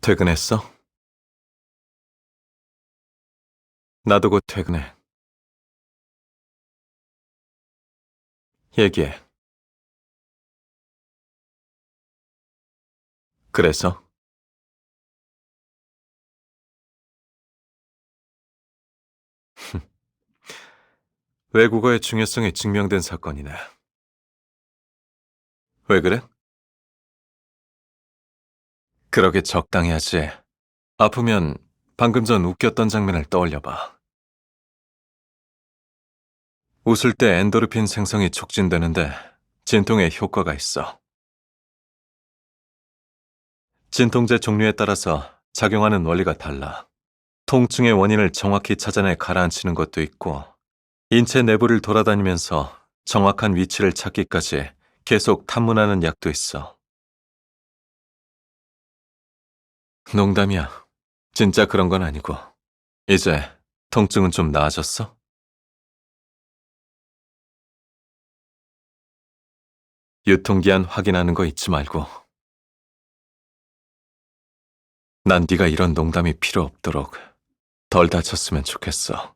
퇴근했어? 나도 곧 퇴근해. 얘기해. 그래서? 외국어의 중요성이 증명된 사건이네. 왜 그래? 그러게 적당히 하지. 아프면 방금 전 웃겼던 장면을 떠올려봐. 웃을 때 엔도르핀 생성이 촉진되는데 진통에 효과가 있어. 진통제 종류에 따라서 작용하는 원리가 달라. 통증의 원인을 정확히 찾아내 가라앉히는 것도 있고, 인체 내부를 돌아다니면서 정확한 위치를 찾기까지 계속 탐문하는 약도 있어. 농담이야. 진짜 그런 건 아니고. 이제 통증은 좀 나아졌어? 유통기한 확인하는 거 잊지 말고. 난 네가 이런 농담이 필요 없도록 덜 다쳤으면 좋겠어.